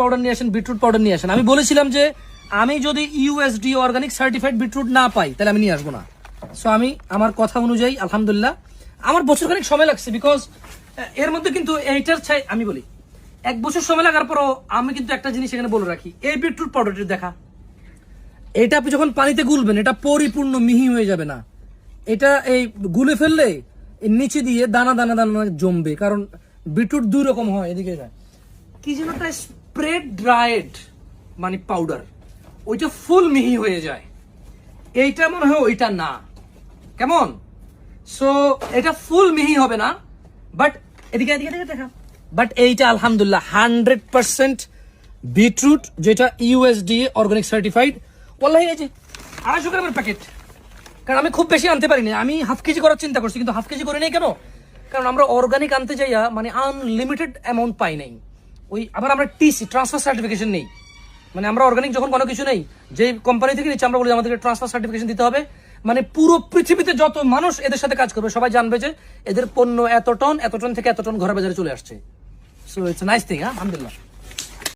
Powder নিয়ে আসেন beetroot powder নিয়ে আসেন। আমি বলেছিলাম যে, আমি যদি ইউএসডি অর্গানিক সার্টিফাইড বিটরুট না পাই, তাহলে আমি নিয়ে আসব না। সো আমি আমার কথা অনুযায়ী, আলহামদুলিল্লাহ, আমার বছর খানিক সময় লাগছে বিকজ এর মধ্যে কিন্তু এইটার ছাই, আমি বলি, এক বছর সময় লাগার পরও আমি কিন্তু একটা জিনিস এখানে বলে রাখি, এই বিটরুট পাউডারটি দেখা। এটা আপনি যখন পানিতে গুলবেন, এটা পরিপূর্ণ মিহি হয়ে যাবে না। এটা এই গুলে ফেললে নিচে দিয়ে দানা দানা দানা জমবে, কারণ বিটরুট দুই রকম হয়, এদিকে যায়। কি যেন একটা স্প্রেড ড্রায়েড মানে পাউডার ওইটা ফুল মিহি হয়ে যায়। এইটা মনে হয় ওইটা না। কেমন? সো এটা ফুল মিহি হবে না বাট এদিকে এদিকে এদিকে দেখা। বাট এইটা আলহামদুলিল্লাহ হান্ড্রেড পার্সেন্ট বিটরুট যেটা ইউএসডি অর্গানিক সার্টিফাইড ওল্লাহি এই যে আড়াইশো গ্রামের প্যাকেট কারণ আমি খুব বেশি আনতে পারিনি। আমি হাফ কেজি করার চিন্তা করছি, কিন্তু হাফ কেজি করে নেই কেন? কারণ আমরা অর্গানিক আনতে যাইয়া মানে আনলিমিটেড অ্যামাউন্ট পাই নাই। ওই আবার আমরা টিসি ট্রান্সফার সার্টিফিকেশন নেই। মানে আমরা অর্গানিক যখন কোনো কিছু নেই যে কোম্পানি থেকে নিচ্ছে, আমরা বলি আমাদেরকে ট্রান্সফার সার্টিফিকেশন দিতে হবে। মানে পুরো পৃথিবীতে যত মানুষ এদের সাথে কাজ করবে, সবাই জানবে যে এদের পণ্য এত টন এত টন থেকে এত টন ঘরে বাজারে চলে আসছে। সো ইটস নাইস থিং হ্যাঁ? আলহামদুলিল্লাহ।